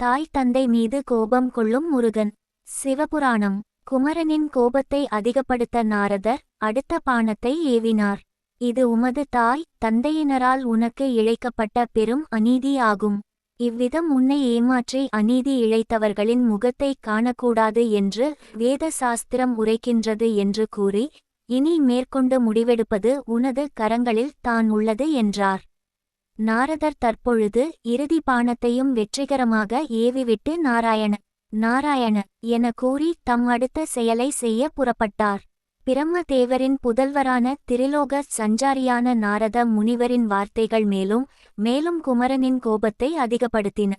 தாய் தந்தை மீது கோபம் கொள்ளும் முருகன். சிவபுராணம். குமரனின் கோபத்தை அதிகப்படுத்த நாரதர் அடுத்த பானத்தை ஏவினார். இது உமது தாய் தந்தையினரால் உனக்கு இழைக்கப்பட்ட பெரும் அநீதி ஆகும் இவ்விதம் உன்னை ஏமாற்றி அநீதி இழைத்தவர்களின் முகத்தை காணக்கூடாது என்று வேத சாஸ்திரம் உரைக்கின்றது என்று கூறி இனி மேற்கொண்டு முடிவெடுப்பது உனது கரங்களில் தான் உள்ளது என்றார். நாரதர் தற்பொழுது இறுதி பானத்தையும் வெற்றிகரமாக ஏவிவிட்டு நாராயண நாராயண என கூறி தம் அடுத்த செயலை செய்ய புறப்பட்டார். பிரம்மதேவரின் புதல்வரான திரிலோக சஞ்சாரியான நாரத முனிவரின் வார்த்தைகள் மேலும் மேலும் குமரனின் கோபத்தை அதிகப்படுத்தின.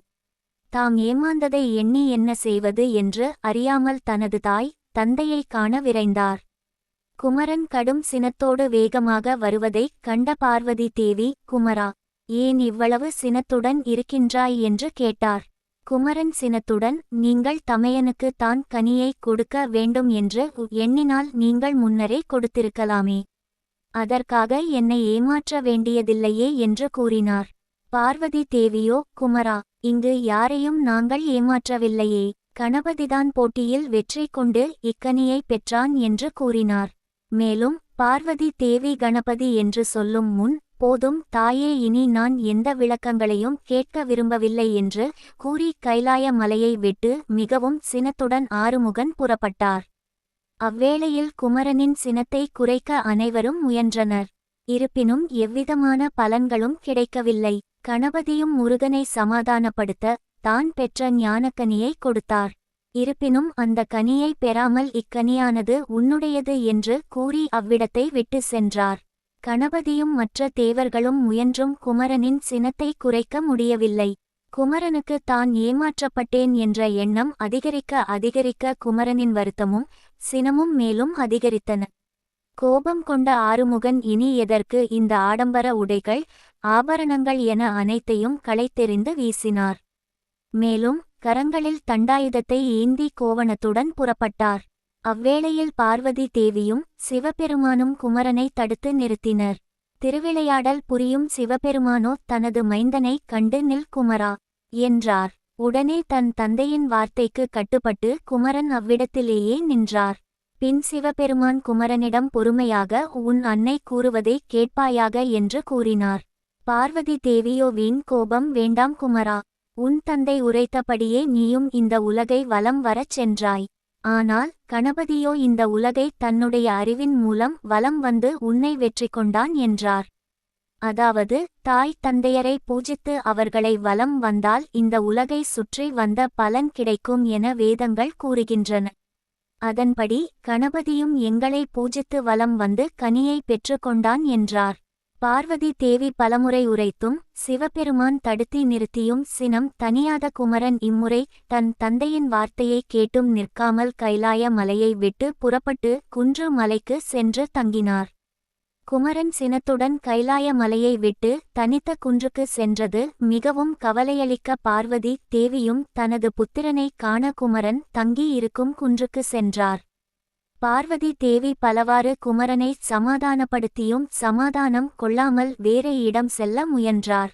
தாம் ஏமாந்ததை எண்ணி என்ன செய்வது என்று அறியாமல் தனது தாய் தந்தையை காண விரைந்தார். குமரன் கடும் சினத்தோடு வேகமாக வருவதைக் கண்ட பார்வதி தேவி குமரா ஏன் இவ்வளவு சினத்துடன் இருக்கின்றாய் என்று கேட்டார். குமரன் சினத்துடன் நீங்கள் தமையனுக்கு தான் கனியை கொடுக்க வேண்டும் என்று எண்ணினால் நீங்கள் முன்னரே கொடுத்திருக்கலாமே. அதற்காக என்னை ஏமாற்ற வேண்டியதில்லையே என்று கூறினார். பார்வதி தேவியோ குமரா இங்கு யாரையும் நாங்கள் ஏமாற்றவில்லையே. கணபதிதான் போட்டியில் வெற்றி கொண்டு இக்கனியை பெற்றான் என்று கூறினார். மேலும் பார்வதி தேவி கணபதி என்று சொல்லும் முன் போதும் தாயே இனி நான் எந்த விளக்கங்களையும் கேட்க விரும்பவில்லை என்று கூறி கைலாய மலையை விட்டு மிகவும் சினத்துடன் ஆறுமுகன் புறப்பட்டார். அவ்வேளையில் குமரனின் சினத்தை குறைக்க அனைவரும் முயன்றனர். இருப்பினும் எவ்விதமான பலன்களும் கிடைக்கவில்லை. கணபதியும் முருகனை சமாதானப்படுத்த தான் பெற்ற ஞானக்கனியை கொடுத்தார். இருப்பினும் அந்த கனியை பெறாமல் இக்கனியானது உன்னுடையது என்று கூறி அவ்விடத்தை விட்டு சென்றார். கணபதியும் மற்ற தேவர்களும் முயன்றும் குமரனின் சினத்தை குறைக்க முடியவில்லை. குமரனுக்கு தான் ஏமாற்றப்பட்டேன் என்ற எண்ணம் அதிகரிக்க அதிகரிக்க குமரனின் வருத்தமும் சினமும் மேலும் அதிகரித்தன. கோபம் கொண்ட ஆறுமுகன் இனி எதற்கு இந்த ஆடம்பர உடைகள் ஆபரணங்கள் என அனைத்தையும் களைத்தெறிந்து வீசினார். மேலும் கரங்களில் தண்டாயுதத்தை ஏந்தி கோவணத்துடன் புறப்பட்டார். அவ்வேளையில் பார்வதி தேவியும் சிவபெருமானும் குமரனை தடுத்து நிறுத்தினர். திருவிளையாடல் புரியும் சிவபெருமானோ தனது மைந்தனை கண்டு நில் குமரா என்றார். உடனே தன் தந்தையின் வார்த்தைக்கு கட்டுப்பட்டு குமரன் அவ்விடத்திலேயே நின்றார். பின் சிவபெருமான் குமரனிடம் பொறுமையாக உன் அன்னை கூறுவதை கேட்பாயாக? என்று கூறினார். பார்வதி தேவியோ வீண் கோபம் வேண்டாம் குமரா. உன் தந்தை உரைத்தபடியே நீயும் இந்த உலகை வலம் வரச் சென்றாய். ஆனால் கணபதியோ இந்த உலகை தன்னுடைய அறிவின் மூலம் வலம் வந்து உன்னை வெற்றி கொண்டான் என்றார். அதாவது தாய் தந்தையரை பூஜித்து அவர்களை வலம் வந்தால் இந்த உலகை சுற்றி வந்த பலன் கிடைக்கும் என வேதங்கள் கூறுகின்றன. அதன்படி கணபதியும் எங்களை பூஜித்து வலம் வந்து கனியை பெற்றுக்கொண்டான் என்றார். பார்வதி தேவி பலமுறை உரைத்தும் சிவபெருமான் தடுத்தி நிறுத்தியும் சினம் தனியாத குமரன் இம்முறை தன் தந்தையின் வார்த்தையை கேட்டும் நிற்காமல் கைலாய மலையை விட்டு புறப்பட்டு குன்று மலைக்கு சென்று தங்கினார். குமரன் சினத்துடன் கைலாய மலையை விட்டு தனித்த குன்றுக்கு சென்றது. மிகவும் கவலையளிக்க பார்வதி தேவியும் தனது புத்திரனை காண குமரன் தங்கியிருக்கும் குன்றுக்கு சென்றார். பார்வதி தேவி பலவாறு குமரனை சமாதானப்படுத்தியும் சமாதானம் கொள்ளாமல் வேறு இடம் செல்ல முயன்றார்.